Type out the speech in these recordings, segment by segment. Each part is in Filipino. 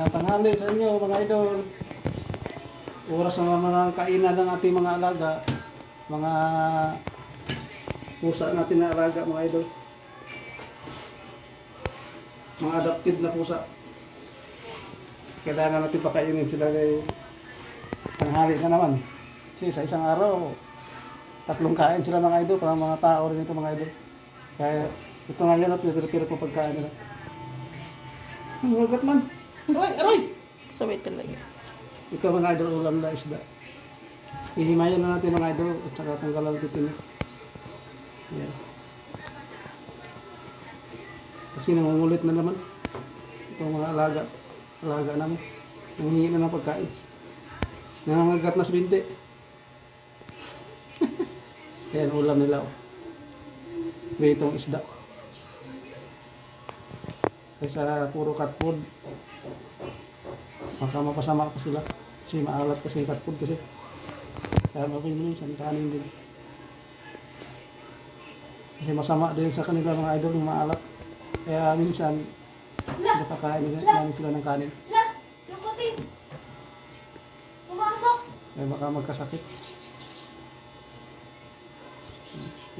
Natanghali sa inyo mga idol. Oras na naman ang kainan ng ating mga alaga. Mga pusa natin na alaga mga idol. Mga adopted na pusa. Kailangan natin pakainin sila kay tanghali na naman. Kasi sa isang araw, tatlong kain sila mga idol, para mga tao rin ito mga idol. Kaya ito nga yun at pinipira po pagkain nila. Ang gagat man. Aray, aray! Sabay talaga. Ito mga idol ulam na isda. Ihimayan na natin mga idol at saka tanggalan natin ito. Yan. Kasi nangungulit na naman. Itong mga alaga. Alaga namin. Nangihingi na ng pagkain. Nangangagat na sa binti. Yan ulam nila. Oh. Pritong isda. Kaysa puro cat food. Masama pasama pa sila. Kasi maalat kasi cat food kasi. Kaya mapin minsan kanin din. Kasi masama din sa kanila mga idol yung maalat. Kaya minsan napakain nila namin sila ng kanin. Kaya baka magkasakit.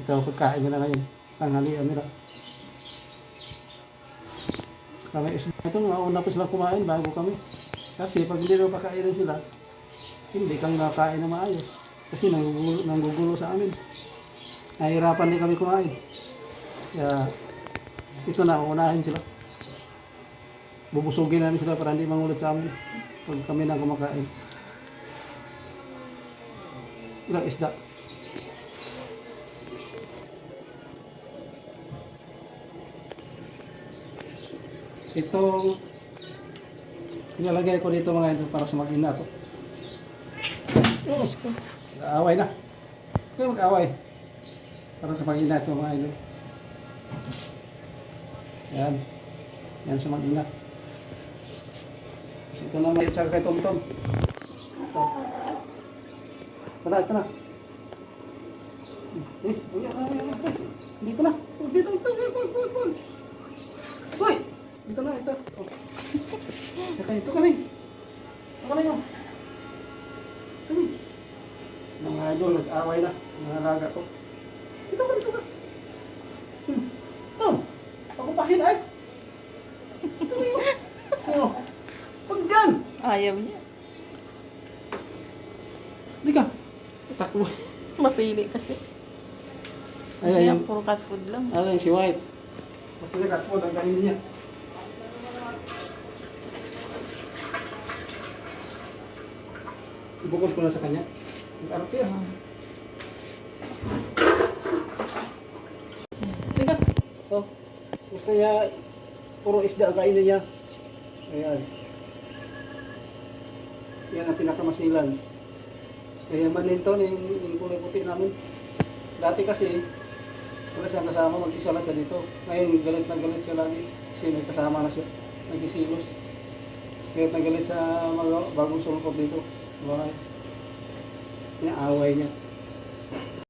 Ito pagkain nila ngayon. Tanghalian nila. May isla ito, nauna pa sila kumain bago kami. Kasi pag hindi na pakainin sila, hindi kang nakain na maayos. Kasi nanggugulo, nanggugulo sa amin. Nahihirapan din kami kumain. Kaya ito na, unahin sila. Bubusugin namin sila para hindi mangulit sa amin pag kami na kumakain. Ilang isda. Itong nilalagay ko dito mga ito para sa mag-ina to. Diyos ko. Away na. Kaya mag-away. Para sa mag-ina ito mga ito. Yan. Yan sa mag-ina. Ito na may tsaka kay Tom Tom. Ito. Ito na, ito na. Eh. Dito na. Oh, Dito, dito, Dito na, ito. Oh. Teka, ito kami. Ako na yun. Kami. Mga idol, nag-away na. Mga ko. Dito ka, dito ka. Hmm. Tom, ako pahin ay. Ito yun. Oh. Huwag dyan. Ayaw niya. Hindi ka. Takbo. Mapili kasi. Kasi ay, yan, puro cat food lang. Ano yung si White? Basta na takbo, ang kainin niya. Ibukod ko na sa kanya. Ang arap yan. Teka. Oh. Gusto niya, puro isda ang kainin niya. Ayan. Yan ang pinakamasilan. Kaya maninto yung, yung kulay puti namin. Dati kasi, wala siyang kasama, mag-isa lang siya dito. Ngayon, galit na galit siya lagi. Kasi may kasama na siya. Nagisilos. Kaya nagalit sa mga bagong sulpot dito. Bakit? Inaaway niya.